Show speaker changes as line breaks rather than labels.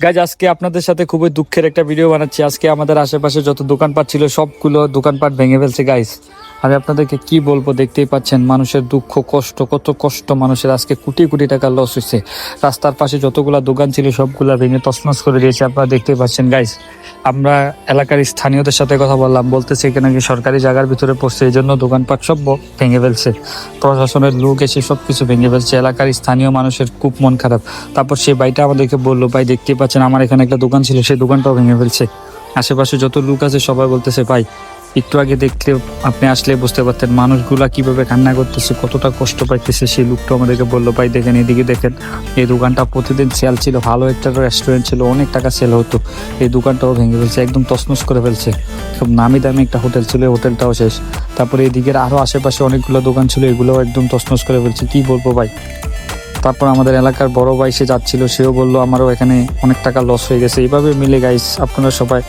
Guys আজকে আপনাদের সাথে খুবই দুঃখের একটা ভিডিও বানাচ্ছি। আজকে আমাদের আশেপাশে যত দোকানপাট ছিল, সবগুলো দোকানপাট ভেঙে ফেলছে গাইজ আমি আপনাদেরকে কি বলব, দেখতেই পাচ্ছেন মানুষের দুঃখ, কষ্ট, কত কষ্ট মানুষের আজকে কোটি কোটি টাকা লস হয়েছে রাস্তার পাশে যতগুলা দোকান ছিল, সবগুলা ভেঙে তছনছ করে দিয়েছে আপনারা দেখতেই পাচ্ছেন। গাইজ আমরা এলাকার স্থানীয়দের সাথে কথা বললাম, বলতেছে এখানে নাকি সরকারি জায়গার ভিতরে পড়ছে, এই জন্য দোকানপাট সব ভেঙে ফেলছে। প্রশাসনের লোক এসে সব কিছু ভেঙে ফেলছে, এলাকার স্থানীয় মানুষের খুব মন খারাপ। তারপর সেই ভাইটা আমাদেরকে বলল, ভাই, দেখতেই পাচ্ছেন, আমার এখানে একটা দোকান ছিল, সেই দোকানটাও ভেঙে ফেলছে। আশেপাশে যত লোক আছে সবাই বলতেছে, ভাই একটু আগে দেখলে আপনি আসলে বুঝতে পারতেন মানুষগুলা কীভাবে কান্না করতেছে, কতটা কষ্ট পাইতেছে। সেই লোকটা আমাদেরকে বলল, ভাই দেখেন, এদিকে দেখেন, এই দোকানটা প্রতিদিন সেল ছিল, ভালো একটা রেস্টুরেন্ট ছিল, অনেক টাকা সেল হতো। এই দোকানটাও ভেঙে ফেলছে, একদম তছনছ করে ফেলছে। খুব নামি দামি একটা হোটেল ছিল হোটেলটাও শেষ। তারপরে এদিকের আরও আশেপাশে অনেকগুলো দোকান ছিল, এগুলোও একদম তছনছ করে ফেলছে। কি বলব ভাই? তারপর আমাদের এলাকার বড় ভাই সে যাচ্ছিল, সেও বলল, আমারও এখানে অনেক টাকা লস হয়ে গেছে। এইভাবে মিলে গাইস আপনারা সবাই